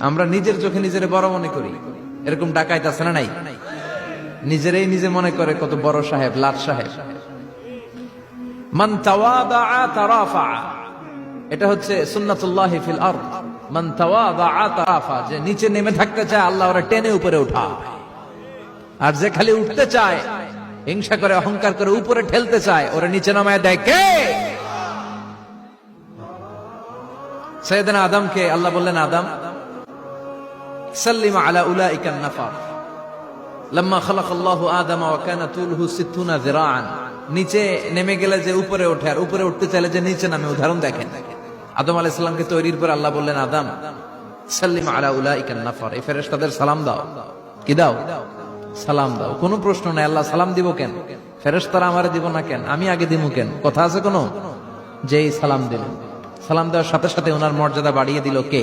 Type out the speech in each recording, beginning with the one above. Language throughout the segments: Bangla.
আমরা নিজের চোখে নিজের বড় মনে করি। এরকম ডাকাইত আছে না নাই? নিজেরাই নিজে মনে করে কত বড় সাহেব, লাট সাহেব। এটা হচ্ছে ফিল যে নিচে নেমে থাকতে চায়, আল্লাহ ওরা টেনে উপরে উঠা আর যে খালি উঠতে চায়, হিংসা করে, অহংকার করে উপরে ঠেলতে চায়, ওরা নিচে নামায় দেয় কে? আদমকে, আল্লাহ বললেন, আদম সাল্লিম আলা উলাইকান নাফার। লম্মা খালাক আল্লাহ আদম ওয়া কানা তুলহু যিরাআন। নিচে নেমে গেলে যে উপরে ওঠে আর উপরে উঠতে চাইলে যে নিচে নামে, উদাহরণ দেখেন। আদম আলাইহিস সালামকে তৈরির পর আল্লাহ বললেন, আদম, সাল্লিম আলা উলাইকান নাফার। এই ফেরেশতাদের সালাম দাও। কি দাও? সালাম দাও। কোনো প্রশ্ন নাই, আল্লাহ সালাম দিব কেন? ফেরেশতারা আমারে দিব না কেন? আমি আগে দিব কেন? কথা আছে কোনো? যেই সালাম দিলেন সালাম দেওয়ার সাথে সাথে ওনার মর্যাদা বাড়িয়ে দিল কে?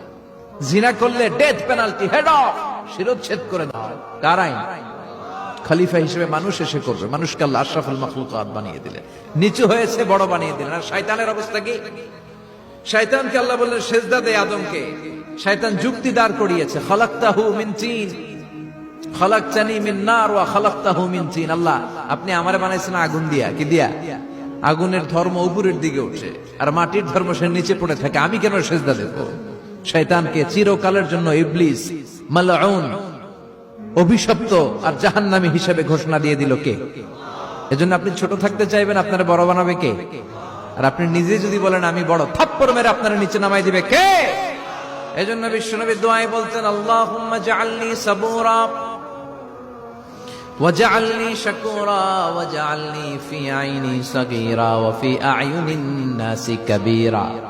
জিনা করলে ডেথ পেনাল্টি হেড অফ শিরোচ্ছেদ করে দাও। কার আইন খলিফা হিসেবে মানুষ এসে করবে। মানুষকে আল্লাহ আশরাফুল মখলুকাত বানিয়ে দিলেন নিচু হয়েছে, বড় বানিয়ে দিলেন আর শয়তানের অবস্থা কি? শয়তানকে আল্লাহ বললেন, সেজদা দে আদমকে। শয়তান যুক্তি দাঁড় করিয়েছে। খলাক্তাহু মিন চিন। খলাকতানি মিন নার ওয়া খলাকতাহু মিন চিন। আল্লাহ, আপনি আমারে বানাইছেন আগুন দিয়া। কি দিয়া? আগুনের ধর্ম উপরের দিকে উঠে আর মাটির ধর্ম সে নিচে পড়ে থাকে। আমি কেন সেজদা দেব? শয়তানকে চিরকালের জন্য ইবলিস মালউন অভিশপ্ত আর জাহান্নামী হিসেবে ঘোষণা দিয়ে দিল কে এজন্য আপনি ছোট থাকতে চাইবেন আপনারা বড় বানাবে কে আর আপনি নিজে যদি বলেন আমি বড় থাপ্পড় মেরে আপনারা নিচে নামাই দিবে কে এজন্য বিশ্বনবী দোয়ায় বলতেন আল্লাহুম্মা জাআলনি সাবুরা وجعلني شكورا وجعلني في عيني صغيرا وفي أعين الناس كبيرا